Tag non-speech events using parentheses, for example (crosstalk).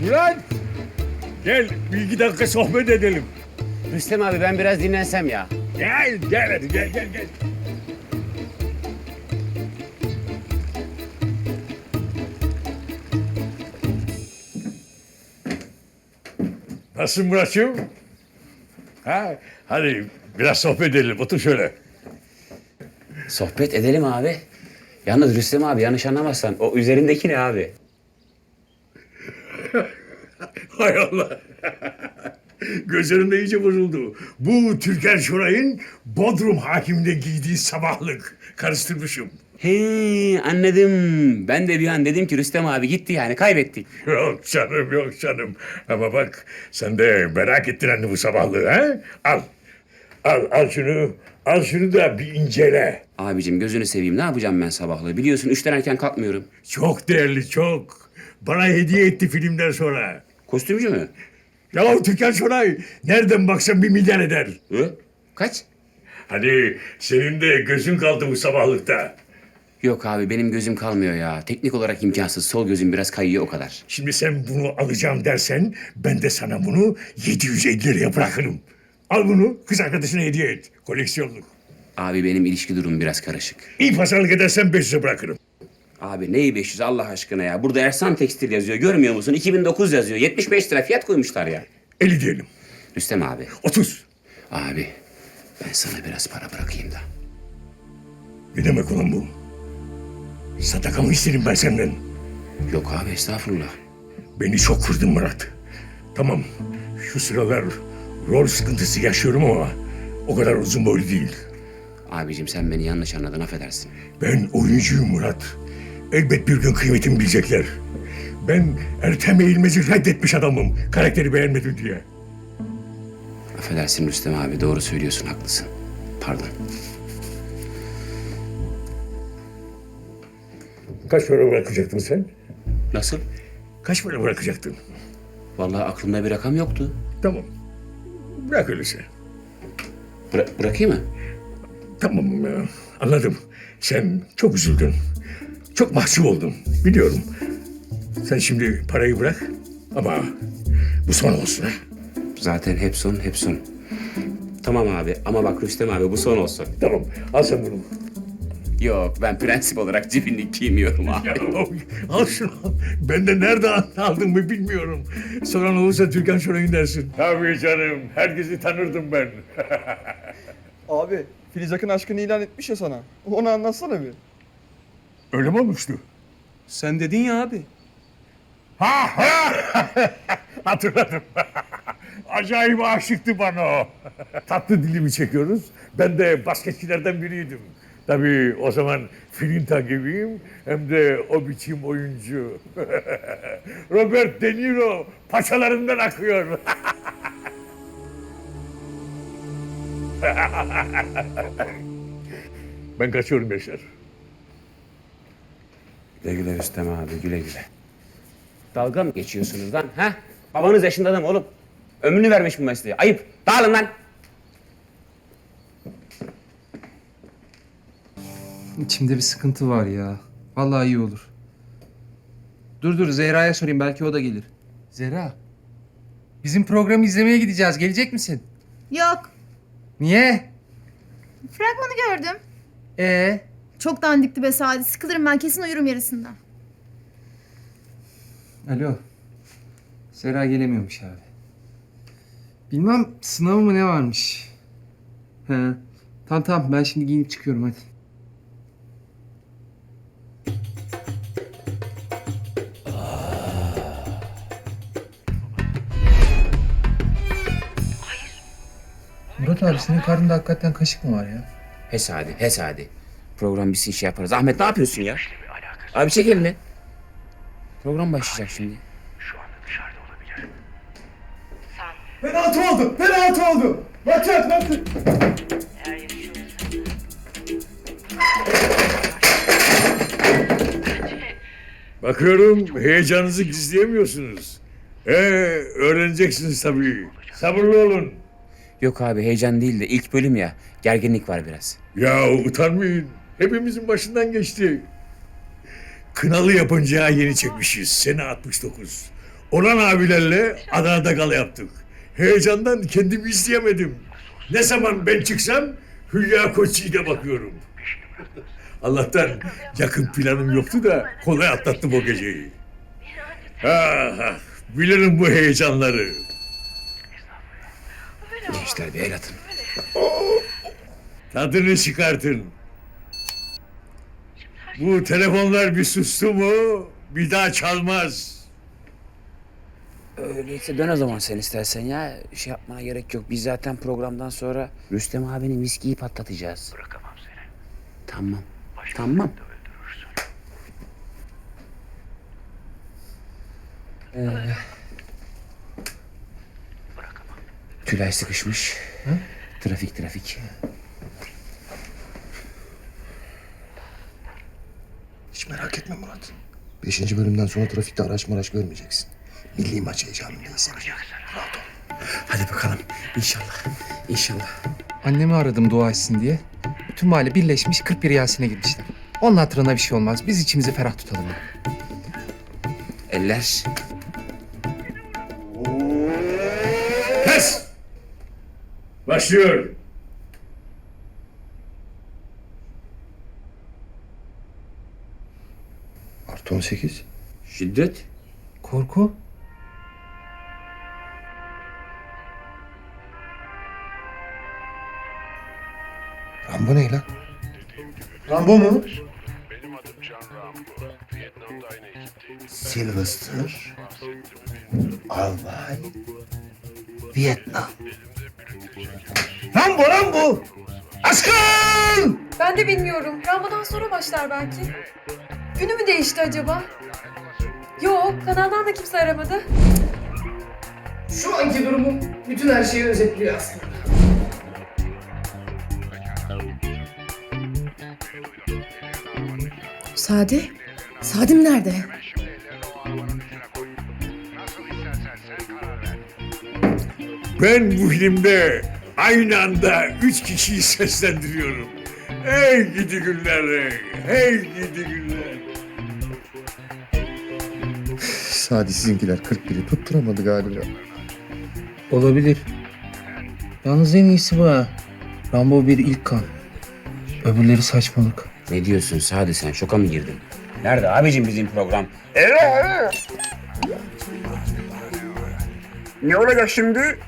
Murat! Murat! Gel bir iki dakika sohbet edelim. Rüstem abi ben biraz dinlensem ya. Gel gel hadi gel gel gel. Nasılsın Murat'cığım? Ha, hadi biraz sohbet edelim. Otur şöyle. Sohbet edelim abi. Yalnız Rüstem abi yanlış anlamazsan o üzerindeki ne abi? (laughs) Hay Allah. (laughs) Gözlerim de iyice bozuldu. Bu Türker Şoray'ın Bodrum hakiminde giydiği sabahlık. Karıştırmışım. He anladım. Ben de bir an dedim ki Rüstem abi gitti yani kaybettik. (laughs) Yok canım yok canım. Ama bak sen de merak ettin anne bu sabahlığı ha? Al. Al al şunu. Al şunu da bir incele. Abicim gözünü seveyim ne yapacağım ben sabahları? Biliyorsun üçten erken kalkmıyorum. Çok değerli çok. Bana hediye etti filmden sonra. Kostümcü mü? Ya Türkan Şoray nereden baksan bir milyar eder. Hı? Kaç? Hani senin de gözün kaldı bu sabahlıkta. Yok abi benim gözüm kalmıyor ya. Teknik olarak imkansız. Sol gözüm biraz kayıyor o kadar. Şimdi sen bunu alacağım dersen ben de sana bunu 750 liraya bırakırım. Al bunu kız arkadaşına hediye et. Koleksiyonluk. Abi benim ilişki durumum biraz karışık. İyi pazarlık edersen 500'e bırakırım. Abi neyi 500 Allah aşkına ya. Burada Ersan Tekstil yazıyor görmüyor musun? 2009 yazıyor. 75 lira fiyat koymuşlar ya. 50 diyelim. Rüstem abi. 30. Abi ben sana biraz para bırakayım da. Ne demek ulan bu? Sadaka mı isterim ben senden? Yok abi estağfurullah. Beni çok kırdın Murat. Tamam şu sıralar rol sıkıntısı yaşıyorum ama o kadar uzun boylu değil. Abicim sen beni yanlış anladın affedersin. Ben oyuncuyum Murat. Elbet bir gün kıymetimi bilecekler. Ben Ertem Eğilmez'i reddetmiş adamım. Karakteri beğenmedim diye. Affedersin Rüstem abi doğru söylüyorsun haklısın. Pardon. Kaç para bırakacaktın sen? Nasıl? Kaç para bırakacaktın? Vallahi aklımda bir rakam yoktu. Tamam. Bırak öyleyse. Bıra- bırakayım mı? Tamam ya. Anladım. Sen çok üzüldün. Çok mahcup oldun. Biliyorum. Sen şimdi parayı bırak. Ama bu son olsun ha. Zaten hep son hep son. Tamam abi ama bak Rüstem abi bu son olsun. Tamam. Al sen bunu. Yok ben prensip olarak cibinlik giymiyorum abi. Ya, al şunu. Ben de nerede aldın mı bilmiyorum. Soran olursa Türkan Şoray'ın dersin. Tabii canım. Herkesi tanırdım ben. (laughs) Abi Filiz Akın aşkını ilan etmiş ya sana. Onu anlatsana bir. Öyle mi olmuştu? Sen dedin ya abi. Ha ha! (laughs) Hatırladım. (laughs) Acayip aşıktı bana o. (laughs) Tatlı dilimi çekiyoruz. Ben de basketçilerden biriydim. Tabii o zaman Filinta gibiyim hem de o biçim oyuncu. Robert De Niro paçalarından akıyor. ben kaçıyorum Yaşar. Güle güle Rüstem abi güle güle. Dalga mı geçiyorsunuz lan ha? Babanız yaşında adam oğlum. Ömrünü vermiş bu mesleğe. Ayıp. Dağılın lan. İçimde bir sıkıntı var ya. Vallahi iyi olur. Dur dur Zehra'ya sorayım belki o da gelir. Zehra. Bizim programı izlemeye gideceğiz. Gelecek misin? Yok. Niye? Fragmanı gördüm. Ee, Çok dandikti be Sadi. Sıkılırım ben kesin uyurum yarısında. alo. Zehra gelemiyormuş abi. Bilmem sınavı mı ne varmış. He. Tamam tamam ben şimdi giyinip çıkıyorum hadi. Murat abi senin karnında hakikaten kaşık mı var ya? Hesadi, hesadi. Program bitsin şey yaparız. Ahmet ne yapıyorsun ya? Abi çek elini. Program başlayacak şimdi. Penaltı oldu! Penaltı oldu! Maç yat maç Bakıyorum heyecanınızı gizleyemiyorsunuz. Ee, öğreneceksiniz tabii. Sabırlı olun. Yok abi heyecan değil de ilk bölüm ya. Gerginlik var biraz. Ya utanmayın. Hepimizin başından geçti. Kınalı yapınca yeni çekmişiz. Sene 69. Orhan abilerle Adana'da gala yaptık. Heyecandan kendimi izleyemedim. Ne zaman ben çıksam Hülya Koçyiğit'e bakıyorum. Allah'tan yakın planım yoktu da kolay atlattım o geceyi. Ah, bilirim bu heyecanları. Gençler bir el atın. Tadını çıkartın. Bu telefonlar bir sustu mu bir daha çalmaz. Öyleyse dön o zaman sen istersen ya. Şey yapmana gerek yok. Biz zaten programdan sonra Rüstem abinin viskiyi patlatacağız. Bırakamam seni. Tamam. Tamam. Ee, Tülay sıkışmış. Trafik trafik. Hiç merak etme Murat. Beşinci bölümden sonra trafikte araç maraç görmeyeceksin. Milli maç heyecanındayız. Rahat ol. Hadi bakalım. İnşallah. İnşallah. Annemi aradım dua etsin diye. Bütün mahalle birleşmiş 41 Yasin'e girmişler. Onun hatırına bir şey olmaz. Biz içimizi ferah tutalım. Eller. Kes! Başlıyor. 18. Şiddet. Korku? Rambo ne lan? Rambo mu? Sylvester. Albay. Vietnam. Rambo Rambo! Aşkın! Ben de bilmiyorum. Rambo'dan sonra başlar belki. Günü mü değişti acaba? Yok, kanaldan da kimse aramadı. Şu anki durumum bütün her şeyi özetliyor aslında. Sade? Sadim nerede? Ben bu filmde aynı anda üç kişiyi seslendiriyorum. Hey gidi günler, hey gidi günler. Sadi sizinkiler 41'i tutturamadı galiba. Olabilir. Yalnız en iyisi bu ha. Rambo bir ilk kan. Öbürleri saçmalık. Ne diyorsun Sadi sen şoka mı girdin? Nerede abicim bizim program? Ne olacak şimdi?